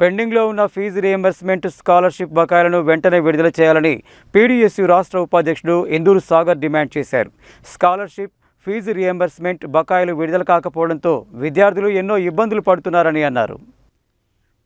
పెండింగ్లో ఉన్న fee reimbursement scholarship బకాయిలను వెంటనే విడుదల చేయాలని పీడీఎస్యు రాష్ట్ర ఉపాధ్యక్షుడు ఇందూరు సాగర్ డిమాండ్ చేశారు. స్కాలర్షిప్ ఫీజు రియంబర్స్మెంట్ బకాయిలు విడుదల కాకపోవడంతో విద్యార్థులు ఎన్నో ఇబ్బందులు పడుతున్నారని అన్నారు.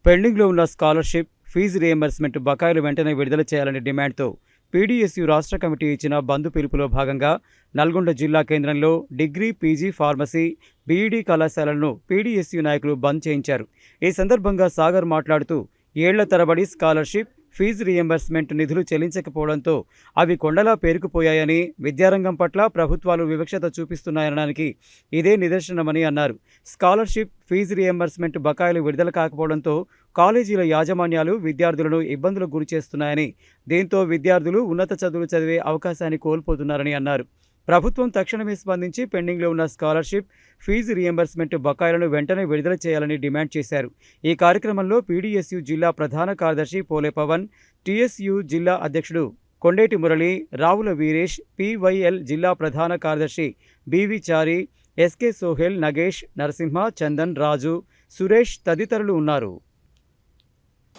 పెండింగ్లో ఉన్న స్కాలర్షిప్ ఫీజు రియంబర్స్మెంట్ బకాయిలు వెంటనే విడుదల చేయాలని డిమాండ్తో పీడీఎస్యు రాష్ట్ర కమిటీ ఇచ్చిన బంద్ పిలుపులో భాగంగా నల్గొండ జిల్లా కేంద్రంలో డిగ్రీ పీజీ ఫార్మసీ బీఈడీ కళాశాలలను పీడీఎస్యు నాయకులు బంద్ చేయించారు. ఈ సందర్భంగా సాగర్ మాట్లాడుతూ ఏళ్ళ తరబడి స్కాలర్షిప్ ఫీజు రియంబర్స్మెంట్ నిధులు చెల్లించకపోవడంతో అవి కొండలా పేరుకుపోయాయని విద్యారంగం పట్ల ప్రభుత్వాలు వివక్షత చూపిస్తున్నాయనడానికి ఇదే నిదర్శనమని అన్నారు. స్కాలర్షిప్ ఫీజు రియంబర్స్మెంట్ బకాయిలు విడుదల కాకపోవడంతో కాలేజీల యాజమాన్యాలు విద్యార్థులను ఇబ్బందులకు గురి చేస్తున్నాయని దీంతో విద్యార్థులు ఉన్నత చదువులు చదివే అవకాశాన్ని కోల్పోతున్నారని అన్నారు. ప్రభుత్వం తక్షణమే స్పందించి పెండింగ్లో ఉన్న స్కాలర్షిప్ ఫీజు రియంబర్స్మెంట్ బకాయిలను వెంటనే విడుదల చేయాలని డిమాండ్ చేశారు. ఈ కార్యక్రమంలో పీడీఎస్యు జిల్లా ప్రధాన కార్యదర్శి పోలే పవన్ టీఎస్యు జిల్లా అధ్యక్షుడు కొండేటి మురళి రావుల వీరేష్ పివైఎల్ జిల్లా ప్రధాన కార్యదర్శి బివి చారి ఎస్కే సోహెల్ నగేష్ నరసింహ చందన్ రాజు సురేష్ తదితరులు ఉన్నారు.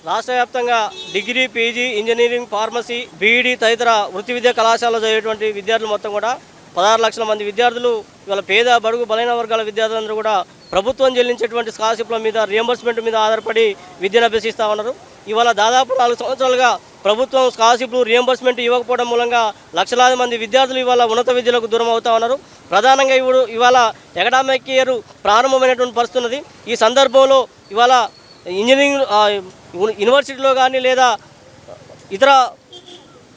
రాష్ట్ర వ్యాప్తంగా degree PG engineering pharmacy BEd తదితర వృత్తి విద్యా కళాశాలలో చదివేటువంటి విద్యార్థులు మొత్తం కూడా పదహారు లక్షల మంది విద్యార్థులు ఇవాళ పేద బడుగు బలైన వర్గాల విద్యార్థులందరూ కూడా ప్రభుత్వం చెల్లించేటువంటి స్కాలర్షిప్ల మీద రియంబర్స్మెంట్ మీద ఆధారపడి విద్యను అభ్యసిస్తూ ఉన్నారు. ఇవాళ దాదాపు నాలుగు సంవత్సరాలుగా ప్రభుత్వం స్కాలర్షిప్లు రియంబర్స్మెంట్ ఇవ్వకపోవడం మూలంగా లక్షలాది మంది విద్యార్థులు ఇవాళ ఉన్నత విద్యలకు దూరం అవుతా ఉన్నారు. ప్రధానంగా ఇప్పుడు ఇవాళ ఎకడామిక్ ఇయర్ ప్రారంభమైనటువంటి పరిస్థితున్నది ఈ సందర్భంలో ఇవాళ ఇంజనీరింగ్ యూనివర్సిటీలో కానీ లేదా ఇతర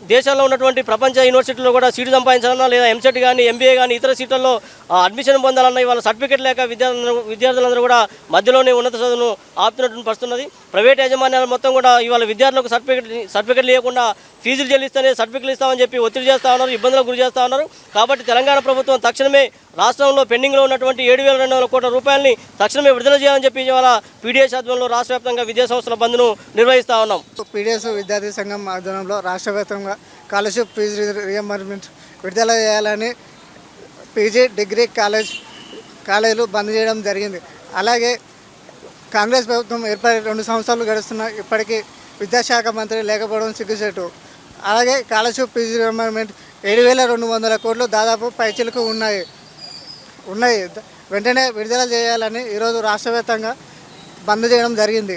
దేశాల్లో ఉన్నటువంటి ప్రపంచ యూనివర్సిటీలో కూడా సీటు సంపాదించాలన్నా లేదా ఎంసెట్ కానీ ఎంబీఏ కానీ ఇతర సీట్లలో అడ్మిషన్ పొందాలన్నా ఇవాళ సర్టిఫికెట్ లేక విద్యార్థులందరూ విద్యార్థులందరూ కూడా మధ్యలోనే ఉన్నత చదువును ఆపుతున్నట్టు పడుతున్నది ప్రైవేట్ యాజమాన్యాలు మొత్తం కూడా ఇవాళ విద్యార్థులకు సర్టిఫికెట్ సర్టిఫికెట్ లేకుండా ఫీజులు చెల్లిస్తేనే సర్టిఫికెట్లు ఇస్తామని చెప్పి ఒత్తిడి చేస్తూ ఉన్నారు ఇబ్బందులకు గురి చేస్తూ ఉన్నారు. కాబట్టి తెలంగాణ ప్రభుత్వం తక్షణమే రాష్ట్రంలో పెండింగ్లో ఉన్నటువంటి ఏడు వేల రెండు వందల కోట్ల రూపాయలని తక్షణమే విడుదల చేయాలని చెప్పి ఇవాళ పీడీఎస్ ఆధ్వర్యంలో రాష్ట్ర వ్యాప్తంగా విద్యా సంస్థల బంద్ను నిర్వహిస్తూ ఉన్నాం. పీడిఎస్ విద్యార్థి సంఘం ఆధ్వర్యంలో రాష్ట్ర వ్యాప్తంగా స్కాలర్షిప్ ఫీజు రియంబర్స్మెంట్ విడుదల చేయాలని పీజీ డిగ్రీ కాలేజ్ కాలేజీలు బంద్ చేయడం జరిగింది. అలాగే కాంగ్రెస్ ప్రభుత్వం ఏర్పడి రెండు సంవత్సరాలు గడుస్తున్న ఇప్పటికీ విద్యాశాఖ మంత్రి లేకపోవడం సిగ్గుచేటు. అలాగే స్కాలర్షిప్ ఫీజు రియంబర్స్మెంట్ ఏడు వేల రెండు వందల కోట్లు దాదాపు పైచిలకు ఉన్నాయి. ఉన్నాయి. వెంటనే విడుదల చేయాలని ఈరోజు రాష్ట్రవ్యాప్తంగా బంద్ చేయడం జరిగింది.